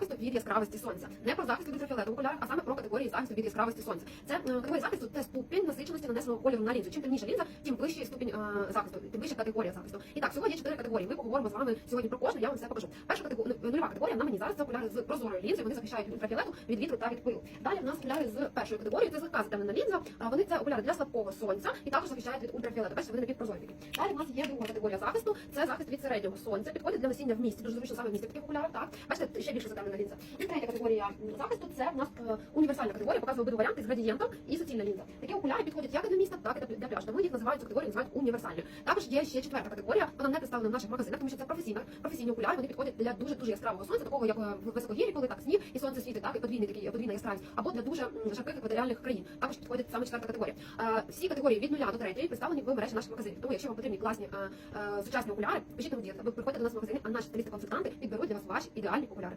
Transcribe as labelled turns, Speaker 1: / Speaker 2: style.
Speaker 1: захисту від яскравості сонця. Не про захист від ультрафіолету в а саме про категорії захисту від яскравості сонця. Це е, категорія захисту це ступінь нанесеного кольору на лінзу. Чим темніша лінза, тим вищий ступінь е, захисту, тим вища категорія захисту. І так, всього є чотири категорії. Ми поговоримо з вами сьогодні про кожну, я вам все покажу. Перша категорія, нульова категорія на мені зараз це окуляри з прозорою лінзою. Вони захищають ультрафіолету, від вітру та від пилу. Далі в нас окуляри з першої категорії, це злегка затемнена лінза. Вони це окуляри для слабкого сонця і також захищають від ультрафіолету. Бачите, вони напівпрозорі такі. Далі в нас є друга категорія захисту. Це захист від середнього сонця. Підходить для носіння в місті. Дуже зручно саме в місті таких окулярах. Так, бачите, ще більше затемнена лінза. І категорія захисту це в нас е, універсальна категорія. Показує обидва варіанти з градієнтом і суцільна лінза. Такі окуляри підходять як для міста, так і для пляжу. Тому їх називають цю називають універсальною. Також є ще четверта категорія. Вона не представлена в наших магазинах, тому що це професійна професійні окуляри. Вони підходять для дуже дуже яскравого сонця, такого як е, в високогір'ї, коли так сніг і сонце світить, так і подвійний такий подвійна яскравість, або для дуже жарких екваторіальних країн. Також підходить саме четверта категорія. Е, Всі категорії від нуля до третьої представлені в мережі наших магазинів. Тому якщо вам потрібні класні е, е, сучасні окуляри, пишіть нам в дірект, або до нас в магазини, а наші стилісти консультанти підберуть для вас ваші ідеальні окуляри.